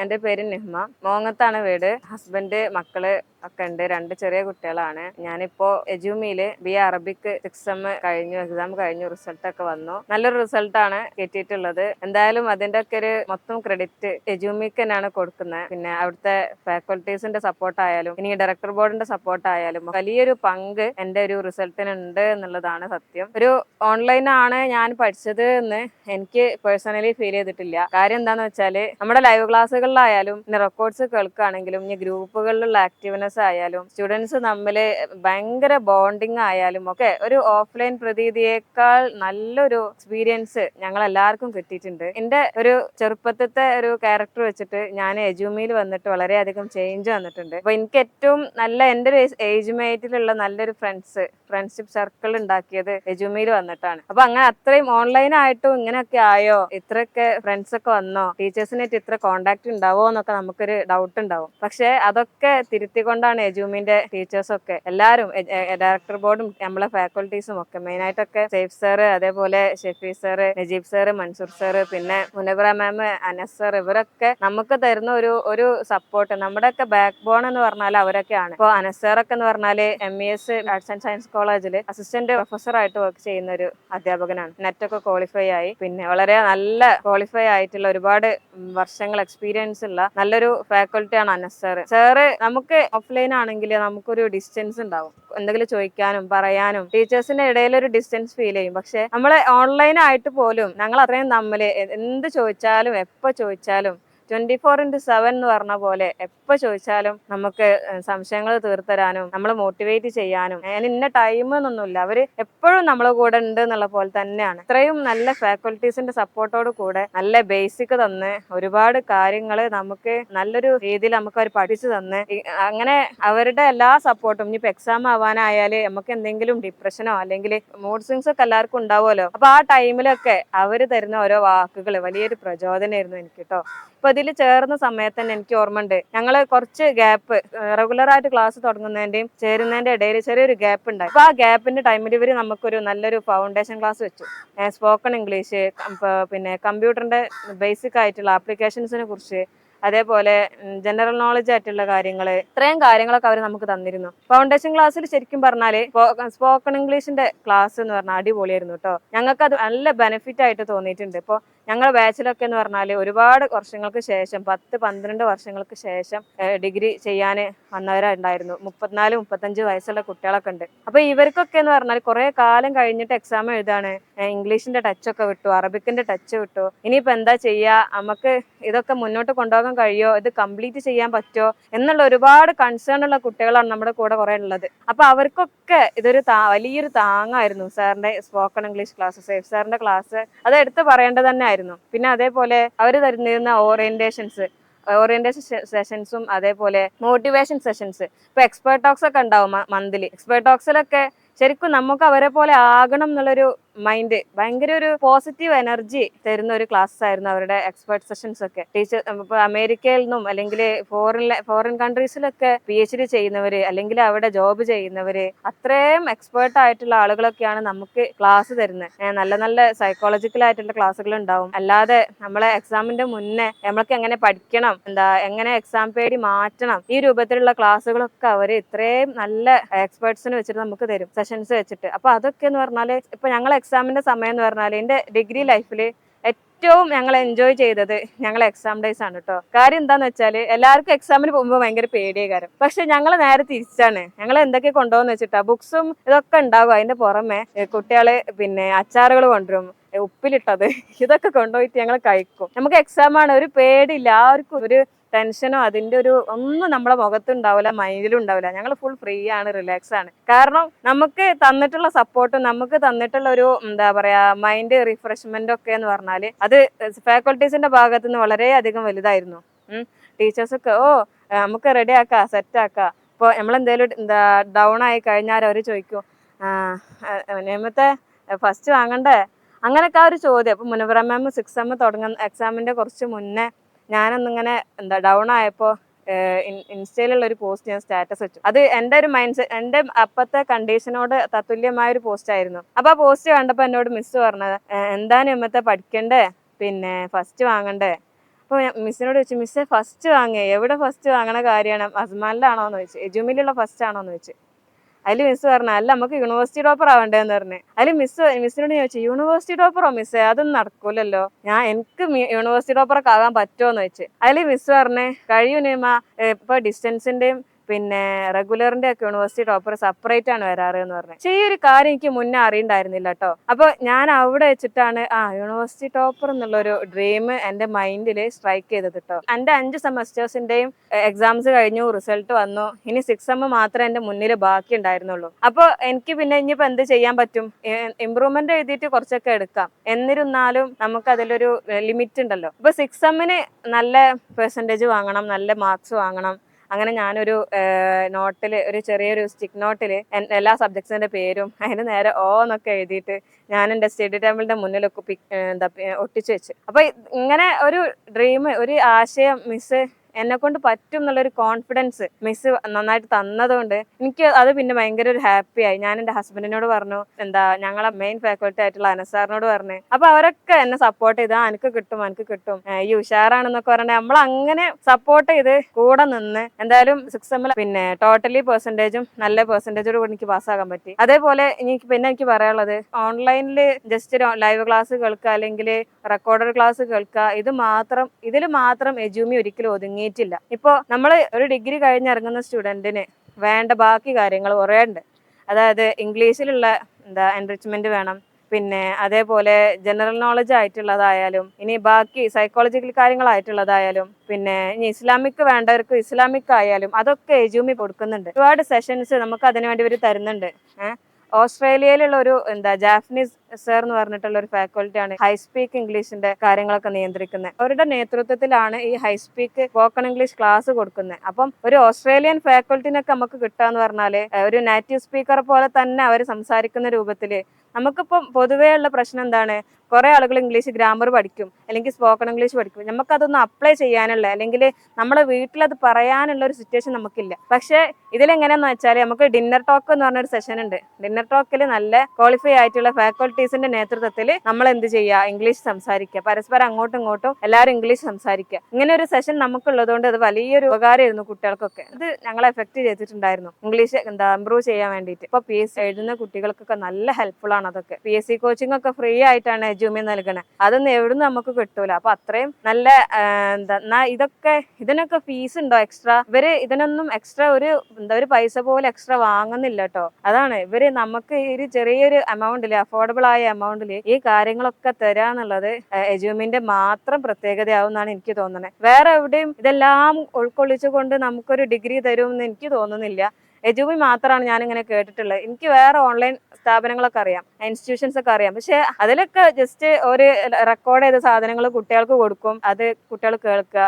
എന്റെ പേര് നിഹ്മ. മോങ്ങത്താണ് വീട്. ഹസ്ബൻഡ് മക്കൾ ഒക്കെ ഉണ്ട്. രണ്ട് ചെറിയ കുട്ടികളാണ്. ഞാനിപ്പോ എജുമിയിൽ B Arabic Arabic six M കഴിഞ്ഞു എക്സാം കഴിഞ്ഞു റിസൾട്ട് ഒക്കെ വന്നു. നല്ലൊരു റിസൾട്ടാണ് കിട്ടിയിട്ടുള്ളത്. എന്തായാലും അതിന്റെ ഒക്കെ ഒരു മൊത്തം ക്രെഡിറ്റ് എജുമിക്ക് തന്നെയാണ് കൊടുക്കുന്നത്. പിന്നെ അവിടുത്തെ ഫാക്കൽറ്റീസിന്റെ സപ്പോർട്ട് ആയാലും ഇനി ഡയറക്ടർ ബോർഡിന്റെ സപ്പോർട്ട് ആയാലും വലിയൊരു പങ്ക് എന്റെ ഒരു റിസൾട്ടിനുണ്ട് എന്നുള്ളതാണ് സത്യം. ഒരു ഓൺലൈനാണ് ഞാൻ പഠിച്ചത് എന്ന് എനിക്ക് പേഴ്സണലി ഫീൽ ചെയ്തിട്ടില്ല. കാര്യം എന്താന്ന് വെച്ചാൽ നമ്മുടെ ലൈവ് ക്ലാസ്സുകളിലായാലും പിന്നെ റെക്കോർഡ്സ് കേൾക്കുകയാണെങ്കിലും ഇനി ഗ്രൂപ്പുകളിലുള്ള ആക്റ്റീവ്നെസ് ആയാലും സ്റ്റുഡൻസ് തമ്മിൽ ഭയങ്കര ബോണ്ടിങ് ആയാലും ഒക്കെ ഒരു ഓഫ്ലൈൻ പ്രതീതിയേക്കാൾ നല്ലൊരു എക്സ്പീരിയൻസ് ഞങ്ങൾ എല്ലാവർക്കും കിട്ടിയിട്ടുണ്ട്. എന്റെ ഒരു ചെറുപ്പത്തിലത്തെ ഒരു ക്യാരക്ടർ വെച്ചിട്ട് ഞാൻ എജുമിയിൽ വന്നിട്ട് വളരെയധികം ചേഞ്ച് വന്നിട്ടുണ്ട്. അപ്പൊ എനിക്ക് ഏറ്റവും നല്ല എന്റെ ഒരു ഏജ് മേറ്റിലുള്ള നല്ലൊരു ഫ്രണ്ട്സ് ഫ്രണ്ട്ഷിപ്പ് സർക്കിൾ ഉണ്ടാക്കിയത് എജുമിയിൽ വന്നിട്ടാണ്. അപ്പൊ അങ്ങനെ അത്രയും ഓൺലൈൻ ആയിട്ടും ഇങ്ങനെയൊക്കെ ആയോ? ഇത്രയൊക്കെ ഫ്രണ്ട്സ് ഒക്കെ വന്നോ? ടീച്ചേഴ്സിനായിട്ട് ഇത്ര കോണ്ടാക്ട് ഉണ്ടാവോ എന്നൊക്കെ നമുക്കൊരു ഡൗട്ട് ഉണ്ടാവും. പക്ഷെ അതൊക്കെ തിരുത്തിക്കൊണ്ടാണ് എജുമിന്റെ ടീച്ചേഴ്സും ഒക്കെ എല്ലാവരും ഡയറക്ടർ ബോർഡും നമ്മളെ ഫാക്കൽറ്റീസും ഒക്കെ മെയിൻ ആയിട്ടൊക്കെ സേഫ് സാറ് അതേപോലെ Shefi sir Najeeb sir Mansoor sir പിന്നെ മുനബ്ര മാം അനസ് സാർ ഇവരൊക്കെ നമുക്ക് തരുന്ന ഒരു ഒരു സപ്പോർട്ട്. നമ്മുടെയൊക്കെ ബാക്ക് ബോൺ എന്ന് പറഞ്ഞാൽ അവരൊക്കെയാണ്. ഇപ്പോൾ അനസ് സാറൊക്കെ എന്ന് പറഞ്ഞാൽ M E S arts and science കോളേജിൽ അസിസ്റ്റന്റ് പ്രൊഫസർ ആയിട്ട് വർക്ക് ചെയ്യുന്ന ഒരു അധ്യാപകനാണ്. നെറ്റ് ഒക്കെ ക്വാളിഫൈ ആയി. പിന്നെ വളരെ നല്ല ക്വാളിഫൈ ആയിട്ടുള്ള ഒരുപാട് വർഷങ്ങൾ എക്സ്പീരിയൻസ് ഉള്ള നല്ലൊരു ഫാക്കൽറ്റിയാണ് അനസ് സാറ്. സാറ് നമുക്ക് ഓഫ്ലൈൻ ആണെങ്കിൽ നമുക്കൊരു ഡിസ്റ്റൻസ് ഉണ്ടാവും. എന്തെങ്കിലും ചോദിക്കാനും പറയാനും ടീച്ചേഴ്സിന്റെ ഇടയിൽ ഒരു ഡിസ്റ്റൻസ് ഫീൽ ചെയ്യും. പക്ഷെ നമ്മൾ ഓൺലൈൻ ആയിട്ട് പോലും ഞങ്ങൾ അത്രയും തമ്മിൽ എന്ത് ചോദിച്ചാലും എപ്പോൾ ചോദിച്ചാലും ട്വന്റി ഫോർ ഇന്റു സെവൻ എന്ന് പറഞ്ഞ പോലെ എപ്പോൾ ചോദിച്ചാലും നമുക്ക് സംശയങ്ങൾ തീർത്തരാനും നമ്മളെ മോട്ടിവേറ്റ് ചെയ്യാനും. ഞാൻ ഇന്ന ടൈം എന്നൊന്നുമില്ല അവർ എപ്പോഴും നമ്മളെ കൂടെ ഉണ്ട് എന്നുള്ള പോലെ തന്നെയാണ്. ഇത്രയും നല്ല ഫാക്കൽറ്റീസിന്റെ സപ്പോർട്ടോട് കൂടെ നല്ല ബേസിക് തന്ന് ഒരുപാട് കാര്യങ്ങൾ നമുക്ക് നല്ലൊരു രീതിയിൽ നമുക്ക് അവർ പഠിച്ചു തന്ന്. അങ്ങനെ അവരുടെ എല്ലാ സപ്പോർട്ടും ഇനിയിപ്പോ എക്സാം ആവാനായാൽ നമുക്ക് എന്തെങ്കിലും ഡിപ്രഷനോ അല്ലെങ്കിൽ മൂഡ് സ്വിങ്സ് ഒക്കെ എല്ലാവർക്കും ഉണ്ടാവുമല്ലോ. അപ്പൊ ആ ടൈമിലൊക്കെ അവർ തരുന്ന ഓരോ വാക്കുകൾ വലിയൊരു പ്രചോദനമായിരുന്നു എനിക്ക് കേട്ടോ ഇപ്പൊ ഇതിൽ ചേർന്ന സമയത്ത് തന്നെ എനിക്ക് ഓർമ്മയുണ്ട്. ഞങ്ങൾ കുറച്ച് ഗ്യാപ്പ് റെഗുലർ ആയിട്ട് ക്ലാസ് തുടങ്ങുന്നതിന്റെയും ചേരുന്നതിന്റെ ഇടയിൽ ചെറിയൊരു ഗ്യാപ്പ് ഉണ്ടായി. അപ്പൊ ആ ഗ്യാപ്പിന്റെ ടൈമിൽ ഇവർ നമുക്കൊരു നല്ലൊരു ഫൗണ്ടേഷൻ ക്ലാസ് വെച്ചു. സ്പോക്കൺ ഇംഗ്ലീഷ് പിന്നെ കമ്പ്യൂട്ടറിന്റെ ബേസിക് ആയിട്ടുള്ള ആപ്ലിക്കേഷൻസിനെ കുറിച്ച് അതേപോലെ ജനറൽ നോളജ് ആയിട്ടുള്ള കാര്യങ്ങൾ ഇത്രയും കാര്യങ്ങളൊക്കെ അവർ നമുക്ക് തന്നിരുന്നു. ഫൗണ്ടേഷൻ ക്ലാസ്സിൽ ശരിക്കും പറഞ്ഞാൽ സ്പോക്കൺ ഇംഗ്ലീഷിന്റെ ക്ലാസ് എന്ന് പറഞ്ഞാൽ അടിപൊളിയായിരുന്നു കേട്ടോ. ഞങ്ങൾക്ക് അത് നല്ല ബെനിഫിറ്റ് ആയിട്ട് തോന്നിയിട്ടുണ്ട്. ഇപ്പോൾ ഞങ്ങളുടെ ബാച്ചിലൊക്കെ എന്ന് പറഞ്ഞാൽ ഒരുപാട് വർഷങ്ങൾക്ക് ശേഷം പത്ത് പന്ത്രണ്ട് വർഷങ്ങൾക്ക് ശേഷം ഡിഗ്രി ചെയ്യാൻ വന്നവരുണ്ടായിരുന്നു. മുപ്പത്തിനാല് മുപ്പത്തഞ്ച് വയസ്സുള്ള കുട്ടികളൊക്കെ ഉണ്ട്. അപ്പോൾ ഇവർക്കൊക്കെ എന്ന് പറഞ്ഞാൽ കുറേ കാലം കഴിഞ്ഞിട്ട് എക്സാം എഴുതാണ്. ഇംഗ്ലീഷിന്റെ ടച്ച് ഒക്കെ വിട്ടു അറബിക്കിന്റെ ടച്ച് വിട്ടു. ഇനിയിപ്പോ എന്താ ചെയ്യാ? നമുക്ക് ഇതൊക്കെ മുന്നോട്ട് കൊണ്ടുപോകാൻ കഴിയോ? ഇത് കംപ്ലീറ്റ് ചെയ്യാൻ പറ്റുമോ എന്നുള്ള ഒരുപാട് കൺസേൺ ഉള്ള കുട്ടികളാണ് നമ്മുടെ കൂടെ കുറേ ഉള്ളത്. അപ്പൊ അവർക്കൊക്കെ ഇതൊരു വലിയൊരു താങ്ങായിരുന്നു സാറിന്റെ സ്പോക്കൺ ഇംഗ്ലീഷ് ക്ലാസ് സേഫ് സാറിന്റെ ക്ലാസ് അത് എടുത്ത് പറയേണ്ടത് തന്നെ ആയിരുന്നു. പിന്നെ അതേപോലെ അവർ തരുന്നിരുന്ന ഓറിയന്റേഷൻസ് ഓറിയന്റേഷൻ സെഷൻസും അതേപോലെ മോട്ടിവേഷൻ സെഷൻസ് ഇപ്പൊ എക്സ്പേർട്ട് ടോക്സ് ഒക്കെ ഉണ്ടാവും മന്ത്ലി എക്സ്പേർട്ട് ടോക്സിലൊക്കെ ശരിക്കും നമുക്ക് അവരെ പോലെ ആകണം എന്നുള്ളൊരു മൈൻഡ് ഭയങ്കര ഒരു പോസിറ്റീവ് എനർജി തരുന്ന ഒരു ക്ലാസ് ആയിരുന്നു അവരുടെ എക്സ്പേർട്ട് സെഷൻസ് ഒക്കെ. ടീച്ചർ ഇപ്പൊ അമേരിക്കയിൽ നിന്നും അല്ലെങ്കിൽ ഫോറിൻ ഫോറിൻ കൺട്രീസിലൊക്കെ പി എച്ച് ഡി ചെയ്യുന്നവര് അല്ലെങ്കിൽ അവിടെ ജോബ് ചെയ്യുന്നവര് അത്രയും എക്സ്പേർട്ട് ആയിട്ടുള്ള ആളുകളൊക്കെയാണ് നമുക്ക് ക്ലാസ് തരുന്നത്. നല്ല നല്ല സൈക്കോളജിക്കൽ ആയിട്ടുള്ള ക്ലാസ്സുകൾ ഉണ്ടാവും. അല്ലാതെ നമ്മളെ എക്സാമിന്റെ മുന്നേ നമ്മൾക്ക് എങ്ങനെ പഠിക്കണം എന്താ എങ്ങനെ എക്സാം പേടി മാറ്റണം ഈ രൂപത്തിലുള്ള ക്ലാസ്സുകളൊക്കെ അവർ ഇത്രയും നല്ല എക്സ്പേർട്സിന് വെച്ചിട്ട് നമുക്ക് തരും സെഷൻസ് വെച്ചിട്ട്. അപ്പൊ അതൊക്കെ എന്ന് പറഞ്ഞാൽ ഇപ്പൊ ഞങ്ങൾ എക്സാമിന്റെ സമയം എന്ന് പറഞ്ഞാൽ എന്റെ ഡിഗ്രി ലൈഫിൽ ഏറ്റവും ഞങ്ങൾ എൻജോയ് ചെയ്തത് ഞങ്ങൾ എക്സാം ഡേയ്സ് ആണ് കേട്ടോ കാര്യം എന്താന്ന് വെച്ചാൽ എല്ലാവർക്കും എക്സാമിന് പോകുമ്പോൾ ഭയങ്കര പേടിയ കാര്യം. പക്ഷെ ഞങ്ങൾ നേരെ തിരിച്ചാണ്. ഞങ്ങൾ എന്തൊക്കെ കൊണ്ടുപോകുന്ന വെച്ചിട്ടാ ബുക്സും ഇതൊക്കെ ഉണ്ടാവും അതിന്റെ പുറമെ കുട്ടികൾ പിന്നെ അച്ചാറുകൾ കൊണ്ടുവരും ഉപ്പിലിട്ടത് ഇതൊക്കെ കൊണ്ടുപോയിട്ട് ഞങ്ങൾ കഴിക്കും. നമുക്ക് എക്സാം ആണ് ഒരു പേടിയില്ല ആർക്കും ഒരു ടെൻഷനോ അതിന്റെ ഒരു ഒന്നും നമ്മളെ മുഖത്തുണ്ടാവില്ല മൈൻഡിലും ഉണ്ടാവില്ല ഞങ്ങൾ ഫുൾ ഫ്രീ ആണ് റിലാക്സ് ആണ്. കാരണം നമുക്ക് തന്നിട്ടുള്ള സപ്പോർട്ടും നമുക്ക് തന്നിട്ടുള്ള ഒരു എന്താ പറയാ മൈൻഡ് റിഫ്രഷ്മെന്റ് ഒക്കെ എന്ന് പറഞ്ഞാൽ അത് ഫാക്കൾട്ടീസിന്റെ ഭാഗത്ത് നിന്ന് വളരെയധികം വലുതായിരുന്നു. ടീച്ചേഴ്സൊക്കെ ഓ നമുക്ക് റെഡി ആക്കാം സെറ്റ് ആക്കാം. ഇപ്പോൾ നമ്മളെന്തേലും എന്താ ഡൗൺ ആയി കഴിഞ്ഞാൽ അവർ ചോദിക്കും നിയമത്തെ ഫസ്റ്റ് വാങ്ങണ്ടേ? അങ്ങനെയൊക്കെ ആ ഒരു ചോദ്യം. അപ്പൊ മുനവറ മാം സിക്സ് എം തുടങ്ങുന്ന എക്സാമിന്റെ കുറച്ച് മുന്നേ ഞാനൊന്നിങ്ങനെ എന്താ ഡൗൺ ആയപ്പോൾ ഇൻസ്റ്റയിലുള്ള ഒരു പോസ്റ്റ് ഞാൻ സ്റ്റാറ്റസ് വെച്ചു. അത് എന്റെ ഒരു മൈൻഡ് സെറ്റ് എന്റെ അപ്പത്തെ കണ്ടീഷനോട് തത്തുല്യമായ ഒരു പോസ്റ്റ് ആയിരുന്നു അപ്പൊ ആ പോസ്റ്റ് കണ്ടപ്പോൾ എന്നോട് മിസ് പറഞ്ഞത് എന്താണ് ഇമ്മത്തെ പഠിക്കണ്ടേ? പിന്നെ ഫസ്റ്റ് വാങ്ങണ്ടേ? അപ്പോൾ മിസ്സിനോട് ചോദിച്ചു മിസ്സേ ഫസ്റ്റ് വാങ്ങേ. എവിടെ ഫസ്റ്റ് വാങ്ങണ കാര്യമാണ്? അസ്മാനിലാണോ എന്ന് ചോദിച്ചു എജുമിലുള്ള ഫസ്റ്റ് ആണോ എന്ന് ചോദിച്ചു. അതിൽ മിസ് പറഞ്ഞു അല്ല നമുക്ക് യൂണിവേഴ്സിറ്റി ടോപ്പർ ആവണ്ടേന്ന് പറഞ്ഞു. അതിൽ മിസ് മിസ്സിനോട് ചോദിച്ചു യൂണിവേഴ്സിറ്റി ടോപ്പറോ മിസ്സേ അതൊന്നും നടക്കൂലല്ലോ. ഞാൻ എനിക്ക് യൂണിവേഴ്സിറ്റി ടോപ്പറൊക്കെ ആകാൻ പറ്റുമോ എന്ന് വെച്ച് അതിൽ മിസ് പറഞ്ഞേ കഴിയൂ നിയമ. ഇപ്പൊ ഡിസ്റ്റൻസിന്റെയും പിന്നെ റെഗുലറിന്റെ ഒക്കെ യൂണിവേഴ്സിറ്റി ടോപ്പർ സെപ്പറേറ്റ് ആണ് വരാറ് എന്ന് പറഞ്ഞു. പക്ഷേ ഈ ഒരു കാര്യം എനിക്ക് മുന്നേ അറിയണ്ടായിരുന്നില്ല കേട്ടോ അപ്പൊ ഞാൻ അവിടെ വെച്ചിട്ടാണ് ആ യൂണിവേഴ്സിറ്റി ടോപ്പർ എന്നുള്ള ഒരു ഡ്രീം എന്റെ മൈൻഡിൽ സ്ട്രൈക്ക് ചെയ്തത് കേട്ടോ എന്റെ അഞ്ച് സെമസ്റ്റേഴ്സിന്റെയും എക്സാംസ് കഴിഞ്ഞു റിസൾട്ട് വന്നു. ഇനി സിക്സ് എം മാത്രമേ എന്റെ മുന്നിൽ ബാക്കി ഉണ്ടായിരുന്നുള്ളൂ. അപ്പോൾ എനിക്ക് പിന്നെ ഇനിയിപ്പോ എന്ത് ചെയ്യാൻ പറ്റും? ഇമ്പ്രൂവ്മെന്റ് എഴുതിയിട്ട് കുറച്ചൊക്കെ എടുക്കാം. എന്നിരുന്നാലും നമുക്ക് അതിലൊരു ലിമിറ്റ് ഉണ്ടല്ലോ. ഇപ്പൊ സിക്സ് എമ്മിന് നല്ല പെർസെന്റേജ് വാങ്ങണം നല്ല മാർക്സ് വാങ്ങണം. അങ്ങനെ ഞാനൊരു നോട്ടിൽ ഒരു ചെറിയൊരു സ്റ്റിക്ക് നോട്ടിൽ എല്ലാ സബ്ജക്ട്സിന്റെ പേരും അതിന് നേരെ ഓ എന്നൊക്കെ എഴുതിയിട്ട് ഞാൻ എന്റെ സ്റ്റഡി ടേബിളിന്റെ മുന്നിലൊക്കെ ഒട്ടിച്ചു വെച്ച്. അപ്പൊ ഇങ്ങനെ ഒരു ഡ്രീം ഒരു ആശയം മിസ് എന്നെ കൊണ്ട് പറ്റും എന്നുള്ളൊരു കോൺഫിഡൻസ് മിസ് നന്നായിട്ട് തന്നതുകൊണ്ട് എനിക്ക് അത് പിന്നെ ഭയങ്കര ഒരു ഹാപ്പിയായി ഞാൻ എന്റെ ഹസ്ബൻഡിനോട് പറഞ്ഞു എന്താ ഞങ്ങളെ മെയിൻ ഫാക്കൾട്ടി ആയിട്ടുള്ള അനസാറിനോട് പറഞ്ഞു അപ്പൊ അവരൊക്കെ എന്നെ സപ്പോർട്ട് ചെയ്ത് എനിക്ക് കിട്ടും എനിക്ക് കിട്ടും. ഈ ഉഷാറാണെന്നൊക്കെ പറഞ്ഞാൽ നമ്മൾ അങ്ങനെ സപ്പോർട്ട് ചെയ്ത് കൂടെ നിന്ന് എന്തായാലും സിക്സ് എമ്മിൽ പിന്നെ ടോട്ടലി പെർസെന്റേജും നല്ല പെർസെന്റേജോട് കൂടി എനിക്ക് പാസ്സാകാൻ പറ്റി. അതേപോലെ എനിക്ക് പിന്നെ എനിക്ക് പറയാനുള്ളത് ഓൺലൈനിൽ ജസ്റ്റ് ലൈവ് ക്ലാസ് കേൾക്കുക അല്ലെങ്കിൽ റെക്കോർഡഡ് ക്ലാസ് കേൾക്കുക ഇത് മാത്രം ഇതിൽ മാത്രം എജൂമി ഒരിക്കലും ഒതുങ്ങിയിട്ടില്ല ഇപ്പോൾ നമ്മൾ ഒരു ഡിഗ്രി കഴിഞ്ഞിറങ്ങുന്ന സ്റ്റുഡന്റിന് വേണ്ട ബാക്കി കാര്യങ്ങൾ കുറേ ഉണ്ട്. അതായത് ഇംഗ്ലീഷിലുള്ള എന്താ എൻറിച്ച്മെന്റ് വേണം. പിന്നെ അതേപോലെ ജനറൽ നോളജ് ആയിട്ടുള്ളതായാലും ഇനി ബാക്കി സൈക്കോളജിക്കൽ കാര്യങ്ങളായിട്ടുള്ളതായാലും പിന്നെ ഇനി ഇസ്ലാമിക് വേണ്ടവർക്ക് ഇസ്ലാമിക് ആയാലും അതൊക്കെ എജ്യൂമി കൊടുക്കുന്നുണ്ട്. ഒരുപാട് സെഷൻസ് നമുക്ക് അതിനുവേണ്ടി ഇവർ തരുന്നുണ്ട്. ഓസ്ട്രേലിയയിലുള്ള ഒരു എന്താ ജാപ്പനീസ് സർ എന്ന് പറഞ്ഞിട്ടുള്ള ഒരു ഫാക്കൽറ്റിയാണ് ഹൈ സ്പീക്ക് ഇംഗ്ലീഷിന്റെ കാര്യങ്ങളൊക്കെ നിയന്ത്രിക്കുന്നത് അവരുടെ നേതൃത്വത്തിലാണ് ഈ high speak spoken English class കൊടുക്കുന്നത് അപ്പം ഒരു ഓസ്ട്രേലിയൻ ഫാക്കൽറ്റിനൊക്കെ നമുക്ക് കിട്ടാന്ന് പറഞ്ഞാൽ ഒരു നാറ്റീവ് സ്പീക്കർ പോലെ തന്നെ അവർ സംസാരിക്കുന്ന രൂപത്തിൽ നമുക്കിപ്പം പൊതുവേ ഉള്ള പ്രശ്നം എന്താണ്? കുറെ ആളുകൾ ഇംഗ്ലീഷ് ഗ്രാമർ പഠിക്കും അല്ലെങ്കിൽ സ്പോക്കൺ ഇംഗ്ലീഷ് പഠിക്കും. നമുക്കതൊന്നും അപ്ലൈ ചെയ്യാനുള്ള അല്ലെങ്കിൽ നമ്മുടെ വീട്ടിൽ അത് പറയാനുള്ള ഒരു സിറ്റുവേഷൻ നമുക്കില്ല. പക്ഷേ ഇതിലെങ്ങനെയാന്ന് വെച്ചാൽ നമുക്ക് ഡിന്നർ ടോക്ക് എന്ന് പറഞ്ഞൊരു സെഷൻ ഉണ്ട്. ഡിന്നർ ടോക്കിൽ നല്ല ക്വാളിഫൈ ആയിട്ടുള്ള ഫാക്കൽറ്റീസിന്റെ നേതൃത്വത്തിൽ നമ്മൾ എന്ത് ചെയ്യുക ഇംഗ്ലീഷ് സംസാരിക്കുക പരസ്പരം അങ്ങോട്ടും ഇങ്ങോട്ടും എല്ലാവരും ഇംഗ്ലീഷ് സംസാരിക്കുക ഇങ്ങനെ ഒരു സെഷൻ നമുക്കുള്ളതുകൊണ്ട് അത് വലിയൊരു ഉപകാരമായിരുന്നു കുട്ടികൾക്കൊക്കെ. അത് ഞങ്ങളെ എഫക്ട് ചെയ്തിട്ടുണ്ടായിരുന്നു. ഇംഗ്ലീഷ് എന്താ ഇമ്പ്രൂവ് ചെയ്യാൻ വേണ്ടിയിട്ട്. ഇപ്പൊ പി എസ് എഴുതുന്ന കുട്ടികൾക്കൊക്കെ നല്ല ഹെൽപ്ഫുൾ ആണ് അതൊക്കെ. പി എസ് സി കോച്ചിങ് ഒക്കെ ഫ്രീ ആയിട്ടാണ് എജുമി നൽകണേ. അതൊന്നും എവിടുന്ന് നമുക്ക് കിട്ടൂല. അപ്പൊ അത്രയും നല്ല എന്താ ഇതൊക്കെ ഇതിനൊക്കെ ഫീസ് ഉണ്ടോ എക്സ്ട്രാ ഇവർ ഇതിനൊന്നും എക്സ്ട്രാ ഒരു എന്താ ഒരു പൈസ പോലെ എക്സ്ട്രാ വാങ്ങുന്നില്ല കേട്ടോ അതാണ്. ഇവർ നമുക്ക് ഒരു ചെറിയൊരു എമൗണ്ടിൽ അഫോർഡബിൾ ആയ എമൗണ്ടിൽ ഈ കാര്യങ്ങളൊക്കെ തരാന്നുള്ളത് എജുമിന്റെ മാത്രം പ്രത്യേകതയാവും എന്നാണ് എനിക്ക് തോന്നുന്നത്. വേറെ എവിടെയും ഇതെല്ലാം ഉൾക്കൊള്ളിച്ചുകൊണ്ട് നമുക്കൊരു ഡിഗ്രി തരുമെന്ന് എനിക്ക് തോന്നുന്നില്ല. എജുമി മാത്രമാണ് ഞാനിങ്ങനെ കേട്ടിട്ടുള്ളത്. എനിക്ക് വേറെ ഓൺലൈൻ സ്ഥാപനങ്ങളൊക്കെ അറിയാം ഇൻസ്റ്റിറ്റ്യൂഷൻസ് ഒക്കെ അറിയാം. പക്ഷെ അതിലൊക്കെ ജസ്റ്റ് ഒരു റെക്കോർഡ് ചെയ്ത സാധനങ്ങൾ കുട്ടികൾക്ക് കൊടുക്കും അത് കുട്ടികൾ കേൾക്കുക.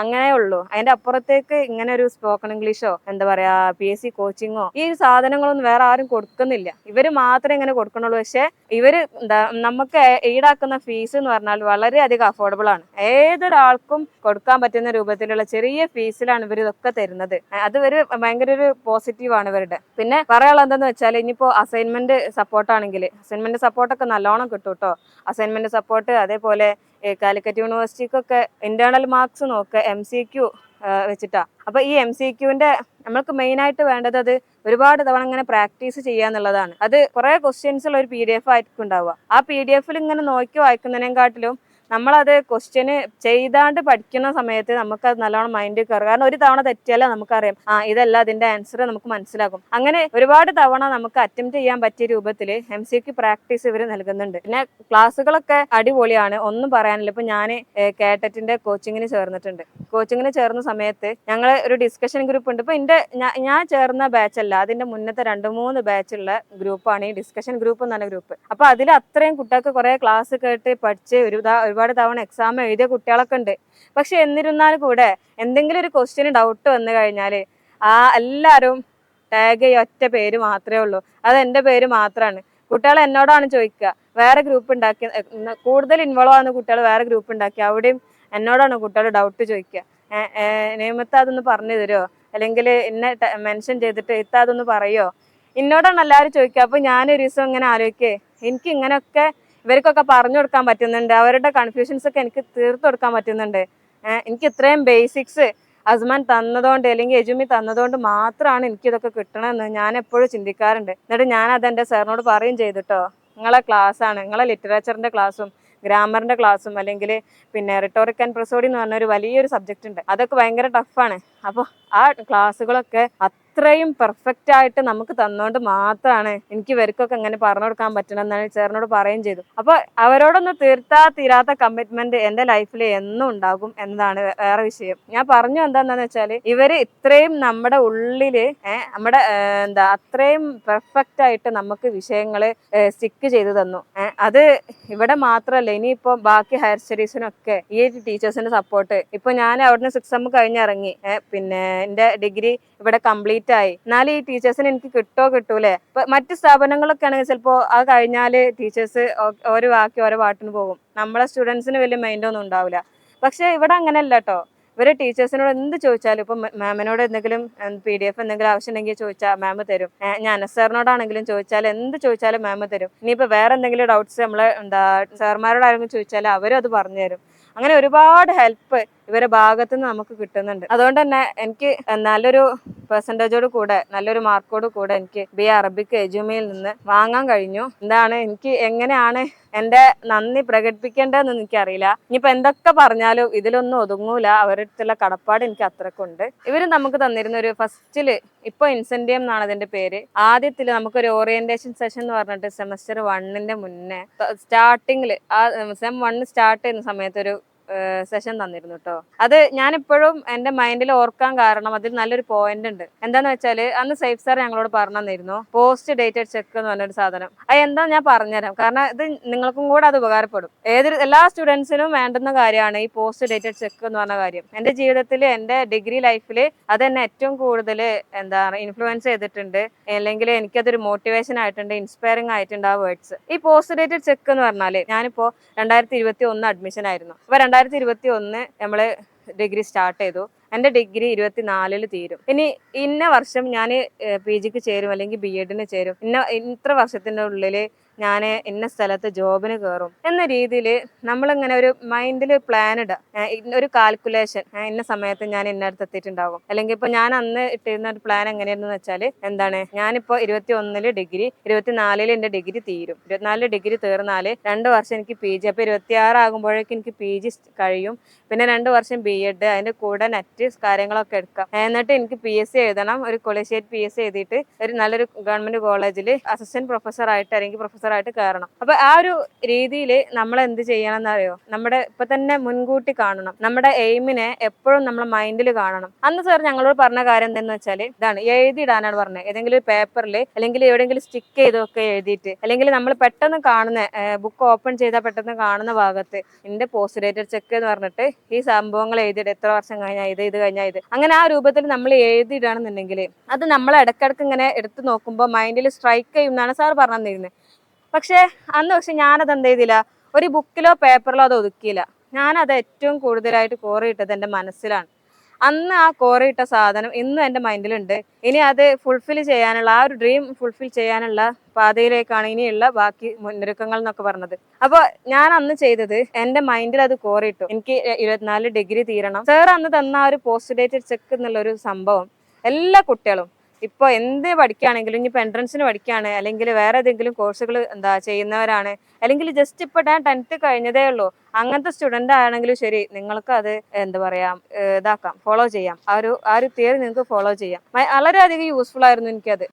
അങ്ങനെ ഉള്ളൂ. അതിന്റെ അപ്പുറത്തേക്ക് ഇങ്ങനെ ഒരു സ്പോക്കൺ ഇംഗ്ലീഷോ എന്താ പറയാ പി എസ് സി കോച്ചിങ്ങോ ഈ സാധനങ്ങളൊന്നും വേറെ ആരും കൊടുക്കുന്നില്ല. ഇവർ മാത്രമേ ഇങ്ങനെ കൊടുക്കണുള്ളൂ പക്ഷെ ഇവർ എന്താ നമുക്ക് ഈടാക്കുന്ന ഫീസ് എന്ന് പറഞ്ഞാൽ വളരെ അധികം അഫോർഡബിൾ ആണ്. ഏതൊരാൾക്കും കൊടുക്കാൻ പറ്റുന്ന രൂപത്തിലുള്ള ചെറിയ ഫീസിലാണ് ഇവർ ഇതൊക്കെ തരുന്നത്. അത് ഒരു ഭയങ്കര ഒരു പോസിറ്റീവ് ആണ് ഇവരുടെ. പിന്നെ പറയാനുള്ള എന്താന്ന് വെച്ചാൽ ഇനിയിപ്പോ അസൈൻമെന്റ് സപ്പോർട്ട് ആണെങ്കിൽ അസൈൻമെന്റ് സപ്പോർട്ടൊക്കെ നല്ലോണം കിട്ടും കേട്ടോ അസൈൻമെന്റ് സപ്പോർട്ട് അതേപോലെ കാലിക്കറ്റ് യൂണിവേഴ്സിറ്റിക്കൊക്കെ ഇന്റേണൽ മാർക്സ് നോക്കുക എം സി ക്യു വെച്ചിട്ടാ. അപ്പൊ ഈ എം സി ക്യൂവിന്റെ നമ്മൾക്ക് മെയിൻ ആയിട്ട് വേണ്ടത് അത് ഒരുപാട് തവണ ഇങ്ങനെ പ്രാക്ടീസ് ചെയ്യുക എന്നുള്ളതാണ്. അത് കുറെ ക്വസ്റ്റ്യൻസ് ഉള്ള ഒരു പി ഡി എഫ് ആയിരിക്കും ഉണ്ടാവുക. ആ പി ഡി എഫിൽ ഇങ്ങനെ നോക്കി വായിക്കുന്നതിനെക്കാട്ടിലും നമ്മളത് ക്വസ്റ്റ്യന് ചെയ്താണ്ട് പഠിക്കുന്ന സമയത്ത് നമുക്ക് അത് നല്ലോണം മൈൻഡിൽ കയറും കാരണം ഒരു തവണ തെറ്റിയാലേ നമുക്കറിയാം. ആ ഇതല്ല അതിന്റെ ആൻസർ നമുക്ക് മനസ്സിലാകും. അങ്ങനെ ഒരുപാട് തവണ നമുക്ക് അറ്റംപ്റ്റ് ചെയ്യാൻ പറ്റിയ രൂപത്തിൽ എം സിക്ക് പ്രാക്ടീസ് ഇവർ നൽകുന്നുണ്ട്. പിന്നെ ക്ലാസ്സുകളൊക്കെ അടിപൊളിയാണ്. ഒന്നും പറയാനില്ല. ഇപ്പൊ ഞാൻ കേട്ടറ്റിന്റെ കോച്ചിങ്ങിന് ചേർന്നിട്ടുണ്ട്. കോച്ചിങ്ങിന് ചേർന്ന സമയത്ത് ഞങ്ങൾ ഒരു ഡിസ്കഷൻ ഗ്രൂപ്പ് ഉണ്ട്. ഇപ്പൊ എന്റെ ഞാൻ ചേർന്ന ബാച്ച് അല്ല. അതിന്റെ മുന്നത്തെ രണ്ട് മൂന്ന് ബാച്ചുള്ള ഗ്രൂപ്പാണ് ഈ ഡിസ്കഷൻ ഗ്രൂപ്പ് എന്ന് പറഞ്ഞ ഗ്രൂപ്പ് അപ്പൊ അതിൽ അത്രയും കുട്ടികൾക്ക് കുറെ ക്ലാസ് കേട്ട് പഠിച്ച് ഒരു ദാ- ഒരുപാട് തവണ എക്സാം എഴുതിയ കുട്ടികളൊക്കെ ഉണ്ട്. പക്ഷെ എന്നിരുന്നാൽ കൂടെ എന്തെങ്കിലും ഒരു ക്വസ്റ്റ്യന് ഡൗട്ട് വന്നു കഴിഞ്ഞാൽ ആ എല്ലാവരും ടാഗ് ഒറ്റ പേര് മാത്രമേ ഉള്ളൂ. അത് എന്റെ പേര് മാത്രമാണ് കുട്ടികൾ എന്നോടാണ് ചോദിക്കുക. വേറെ ഗ്രൂപ്പ് ഉണ്ടാക്കി കൂടുതൽ ഇൻവോൾവ് ആവുന്ന കുട്ടികൾ വേറെ ഗ്രൂപ്പ് ഉണ്ടാക്കി അവിടെയും എന്നോടാണ് കുട്ടികൾ ഡൗട്ട് ചോദിക്കുക. നിയമത്തെ അതൊന്ന് പറഞ്ഞു തരുമോ അല്ലെങ്കിൽ എന്നെ മെൻഷൻ ചെയ്തിട്ട് ഇത്ത അതൊന്ന് പറയോ? എന്നോടാണ് എല്ലാവരും ചോദിക്കുക. അപ്പോൾ ഞാനൊരു ദിവസം ഇങ്ങനെ ആലോചിക്കേ എനിക്ക് ഇങ്ങനെയൊക്കെ ഇവർക്കൊക്കെ പറഞ്ഞു കൊടുക്കാൻ പറ്റുന്നുണ്ട്. അവരുടെ കൺഫ്യൂഷൻസ് ഒക്കെ എനിക്ക് തീർത്തു കൊടുക്കാൻ പറ്റുന്നുണ്ട്. എനിക്ക് ഇത്രയും ബേസിക്സ് അസ്മാൻ തന്നതുകൊണ്ട് അല്ലെങ്കിൽ എജുമി തന്നതുകൊണ്ട് മാത്രമാണ് എനിക്ക് ഇതൊക്കെ കിട്ടണമെന്ന് ഞാൻ എപ്പോഴും ചിന്തിക്കാറുണ്ട്. എന്നിട്ട് ഞാൻ അത് എന്റെ സാറിനോട് പറയും ചെയ്തിട്ടോ നിങ്ങളെ ക്ലാസ്സാണ് നിങ്ങളെ ലിറ്ററേച്ചറിന്റെ ക്ലാസ്സും ഗ്രാമറിന്റെ ക്ലാസ്സും അല്ലെങ്കിൽ പിന്നെ റിട്ടോറിക് ആൻഡ് പ്രസോഡി എന്ന് പറഞ്ഞ ഒരു വലിയൊരു സബ്ജക്റ്റ് ഉണ്ട്. അതൊക്കെ ഭയങ്കര ടഫാണ് അപ്പോൾ ആ ക്ലാസ്സുകളൊക്കെ അത്രയും പെർഫെക്റ്റ് ആയിട്ട് നമുക്ക് തന്നുകൊണ്ട് മാത്രമാണ് എനിക്ക് ഇവർക്കൊക്കെ അങ്ങനെ പറഞ്ഞു കൊടുക്കാൻ പറ്റണം എന്നാണ് ചേർന്നോട് പറയുകയും ചെയ്തു. അപ്പോൾ അവരോടൊന്ന് തീർത്താ തീരാത്ത കമ്മിറ്റ്മെന്റ് എന്റെ ലൈഫിൽ എന്നും ഉണ്ടാകും എന്നതാണ് വേറെ വിഷയം. ഞാൻ പറഞ്ഞു എന്താണെന്ന് വെച്ചാൽ ഇവർ ഇത്രയും നമ്മുടെ ഉള്ളിൽ നമ്മുടെ എന്താ അത്രയും പെർഫെക്റ്റ് ആയിട്ട് നമുക്ക് വിഷയങ്ങൾ സ്റ്റിക്ക് ചെയ്തു തന്നു. അത് ഇവിടെ മാത്രമല്ല ഇനിയിപ്പോ ബാക്കി ഹയർ സ്റ്റഡീസിനൊക്കെ ഈ ടീച്ചേഴ്സിന്റെ സപ്പോർട്ട് ഇപ്പൊ ഞാൻ അവിടുന്ന് സിക്സ് എം കഴിഞ്ഞിറങ്ങി പിന്നെ എന്റെ ഡിഗ്രി ഇവിടെ കംപ്ലീറ്റ് ആയി. എന്നാലും ഈ ടീച്ചേഴ്സിന് എനിക്ക് കിട്ടോ കിട്ടൂലേ? മറ്റു സ്ഥാപനങ്ങളൊക്കെ ആണെങ്കിൽ ചിലപ്പോ അത് കഴിഞ്ഞാൽ ടീച്ചേഴ്സ് ഓരോ വാക്കി ഓരോ പാട്ടിന് പോകും. നമ്മളെ സ്റ്റുഡൻസിന് വലിയ മൈൻഡ് ഒന്നും ഉണ്ടാവില്ല പക്ഷെ ഇവിടെ അങ്ങനെയല്ല കേട്ടോ ഇവർ ടീച്ചേഴ്സിനോട് എന്ത് ചോദിച്ചാലും ഇപ്പൊ മാമിനോട് എന്തെങ്കിലും പി ഡി എഫ് എന്തെങ്കിലും ആവശ്യം ഉണ്ടെങ്കിൽ ചോദിച്ചാൽ മാം തരും ഞാൻ സാറിനോടാണെങ്കിലും ചോദിച്ചാൽ എന്ത് ചോദിച്ചാലും മാം തരും. ഇനിയിപ്പോ വേറെ എന്തെങ്കിലും ഡൗട്ട്സ് നമ്മളെ എന്താ സാർമാരോടാരെങ്കിലും ചോദിച്ചാൽ അവരും അത് പറഞ്ഞു തരും അങ്ങനെ ഒരുപാട് ഹെൽപ്പ് ഇവരെ ഭാഗത്തു നിന്ന് നമുക്ക് കിട്ടുന്നുണ്ട്. അതുകൊണ്ട് തന്നെ എനിക്ക് നല്ലൊരു പെർസെന്റേജോട് കൂടെ നല്ലൊരു മാർക്കോട് കൂടെ എനിക്ക് ബി അറബിക് എജുമയിൽ നിന്ന് വാങ്ങാൻ കഴിഞ്ഞു. എന്താണ് എനിക്ക് എങ്ങനെയാണ് എന്റെ നന്ദി പ്രകടിപ്പിക്കേണ്ടതെന്ന് എനിക്കറിയില്ല. ഇനിയിപ്പോൾ എന്തൊക്കെ പറഞ്ഞാലും ഇതിലൊന്നും ഒതുങ്ങൂല. അവരുടെ കടപ്പാട് എനിക്ക് അത്രക്കുണ്ട്. ഇവർ നമുക്ക് തന്നിരുന്ന ഒരു ഫസ്റ്റിൽ ഇപ്പോൾ ഇൻസെന്റീവ് എന്നാണ് അതിന്റെ പേര്. ആദ്യത്തിൽ നമുക്കൊരു ഓറിയന്റേഷൻ സെഷൻ എന്ന് പറഞ്ഞിട്ട് സെമസ്റ്റർ വണ്ണിന്റെ മുന്നേ സ്റ്റാർട്ടിങ്ങിൽ ആ സെം വണ്ണ് സ്റ്റാർട്ട് ചെയ്യുന്ന സമയത്ത് ഒരു സെഷൻ തന്നിരുന്നു കേട്ടോ അത് ഞാനിപ്പോഴും എന്റെ മൈൻഡിൽ ഓർക്കാൻ കാരണം അതിൽ നല്ലൊരു പോയിന്റ് ഉണ്ട്. എന്താന്ന് വെച്ചാൽ അന്ന് സേഫ് സാർ ഞങ്ങളോട് പറഞ്ഞു പോസ്റ്റ് ഡേറ്റഡ് ചെക്ക് എന്ന് പറഞ്ഞൊരു സാധനം. അത് എന്താ ഞാൻ പറഞ്ഞുതരാം. കാരണം ഇത് നിങ്ങൾക്കും കൂടെ അത് ഉപകാരപ്പെടും. ഏതൊരു എല്ലാ സ്റ്റുഡൻസിനും വേണ്ടുന്ന കാര്യമാണ് ഈ പോസ്റ്റ് ഡേറ്റഡ് ചെക്ക് എന്ന് പറഞ്ഞ കാര്യം. എന്റെ ജീവിതത്തിൽ എന്റെ ഡിഗ്രി ലൈഫിൽ അത് എന്നെ ഏറ്റവും കൂടുതൽ എന്താ ഇൻഫ്ലുവൻസ് ചെയ്തിട്ടുണ്ട്. അല്ലെങ്കിൽ എനിക്കതൊരു മോട്ടിവേഷൻ ആയിട്ടുണ്ട് ഇൻസ്പയറിംഗ് ആയിട്ടുണ്ട് ആ വേർഡ്സ് ഈ പോസ്റ്റ് ഡേറ്റഡ് ചെക്ക് എന്ന് പറഞ്ഞാൽ ഞാനിപ്പോൾ രണ്ടായിരത്തി ഇരുപത്തി ഒന്ന് അഡ്മിഷൻ ആയിരുന്നു രണ്ടായിരത്തി ഇരുപത്തി ഒന്ന് നമ്മൾ ഡിഗ്രി സ്റ്റാർട്ട് ചെയ്തു. എന്റെ ഡിഗ്രി ഇരുപത്തിനാലിൽ തീരും. ഇനി ഇന്ന വർഷം ഞാൻ പി ജിക്ക് ചേരും അല്ലെങ്കിൽ ബി എഡിന് ചേരും. ഇന്ന ഇത്ര വർഷത്തിന്റെ ഉള്ളിൽ ഞാൻ ഇന്ന സ്ഥലത്ത് ജോബിന് കയറും എന്ന രീതിയിൽ നമ്മളിങ്ങനെ ഒരു മൈൻഡിൽ പ്ലാൻ ഇടുക ഒരു കാൽക്കുലേഷൻ ഇന്ന സമയത്ത് ഞാൻ ഇന്നടുത്ത് എത്തിയിട്ടുണ്ടാകും അല്ലെങ്കിൽ ഇപ്പൊ ഞാൻ അന്ന് ഇട്ടിരുന്ന ഒരു പ്ലാൻ എങ്ങനെയായിരുന്നു വെച്ചാൽ എന്താണ്? ഞാനിപ്പോ ഇരുപത്തി ഒന്നിൽ ഡിഗ്രി ഇരുപത്തിനാലിൽ എന്റെ ഡിഗ്രി തീരും. ഇരുപത്തിനാലിൽ ഡിഗ്രി തീർന്നാൽ രണ്ട് വർഷം എനിക്ക് പി ജി അപ്പൊ ഇരുപത്തിയാറ് ആകുമ്പോഴേക്കും എനിക്ക് പി ജി കഴിയും. പിന്നെ രണ്ട് വർഷം ബി എഡ് അതിന്റെ കൂടെ നെറ്റ് കാര്യങ്ങളൊക്കെ എടുക്കാം. എന്നിട്ട് എനിക്ക് പി എസ് സി എഴുതണം. ഒരു കൊളേജിയേറ്റ് പി എസ് സി എഴുതിയിട്ട് ഒരു നല്ലൊരു ഗവൺമെന്റ് കോളേജിൽ അസിസ്റ്റന്റ് പ്രൊഫസർ ആയിട്ട് അല്ലെങ്കിൽ പ്രൊഫസർ ആയിട്ട് കയറണം. അപ്പൊ ആ ഒരു രീതിയിൽ നമ്മൾ എന്ത് ചെയ്യണം എന്നറിയോ നമ്മുടെ ഇപ്പൊ തന്നെ മുൻകൂട്ടി കാണണം. നമ്മുടെ എയിമിനെ എപ്പോഴും നമ്മളെ മൈൻഡിൽ കാണണം. അന്ന് സാർ ഞങ്ങളോട് പറഞ്ഞ കാര്യം എന്താണെന്ന് വെച്ചാൽ ഇതാണ് എഴുതിയിടാനാണ് പറഞ്ഞത്. ഏതെങ്കിലും ഒരു പേപ്പറിൽ അല്ലെങ്കിൽ എവിടെയെങ്കിലും സ്റ്റിക്ക് ചെയ്തൊക്കെ എഴുതിയിട്ട് അല്ലെങ്കിൽ നമ്മൾ പെട്ടെന്ന് കാണുന്ന ബുക്ക് ഓപ്പൺ ചെയ്താൽ പെട്ടെന്ന് കാണുന്ന ഭാഗത്ത് എന്റെ പോസ്റ്റ് ഡേറ്റഡ് ചെക്ക് എന്ന് പറഞ്ഞിട്ട് ഈ സംഭവങ്ങൾ എഴുതിയിട്ട് എത്ര വർഷം കഴിഞ്ഞാൽ ഇത് ഇത് കഴിഞ്ഞാൽ ഇത്. അങ്ങനെ ആ രൂപത്തിൽ നമ്മൾ എഴുതിയിടാണെന്നുണ്ടെങ്കിൽ അത് നമ്മൾ ഇടക്കിടക്ക് ഇങ്ങനെ എടുത്ത് നോക്കുമ്പോൾ മൈൻഡിൽ സ്ട്രൈക്ക് ചെയ്യുമെന്നാണ് സാർ പറഞ്ഞു പക്ഷേ അന്ന് പക്ഷെ ഞാനത് എന്ത് ചെയ്തില്ല? ഒരു ബുക്കിലോ പേപ്പറിലോ അത് ഒതുക്കിയില്ല. ഞാനത് ഏറ്റവും കൂടുതലായിട്ട് കോറിയിട്ടത് എന്റെ മനസ്സിലാണ്. അന്ന് ആ കോറിയിട്ട സാധനം ഇന്നും എന്റെ മൈൻഡിലുണ്ട്. ഇനി അത് ഫുൾഫിൽ ചെയ്യാനുള്ള ആ ഒരു ഡ്രീം ഫുൾഫിൽ ചെയ്യാനുള്ള പാതയിലേക്കാണ് ഇനിയുള്ള ബാക്കി മുന്നൊരുക്കങ്ങൾ എന്നൊക്കെ പറഞ്ഞത്. അപ്പോൾ ഞാൻ അന്ന് ചെയ്തത് എന്റെ മൈൻഡിൽ അത് കോറിയിട്ടു. എനിക്ക് ഇരുപത്തിനാല് ഡിഗ്രി തീരണം. സാർ അന്ന് തന്ന ആ ഒരു പോസ്റ്റ് ഡേറ്റഡ് ചെക്ക് എന്നുള്ള ഒരു സംഭവം എല്ലാ കുട്ടികളും ഇപ്പോൾ എന്ത് പഠിക്കുകയാണെങ്കിലും ഇനിയിപ്പോൾ എൻട്രൻസിന് പഠിക്കുകയാണ് അല്ലെങ്കിൽ വേറെ ഏതെങ്കിലും കോഴ്സുകൾ എന്താ ചെയ്യുന്നവരാണ് അല്ലെങ്കിൽ ജസ്റ്റ് ഇപ്പോൾ ഞാൻ ടെൻത്ത് കഴിഞ്ഞതേ ഉള്ളൂ അങ്ങനത്തെ സ്റ്റുഡന്റ് ആണെങ്കിലും ശരി നിങ്ങൾക്ക് അത് എന്താ പറയാ ഇതാക്കാം ഫോളോ ചെയ്യാം. ആ ഒരു ആ ഒരു തിയറി നിങ്ങൾക്ക് ഫോളോ ചെയ്യാം. വളരെയധികം യൂസ്ഫുൾ ആയിരുന്നു എനിക്കത്.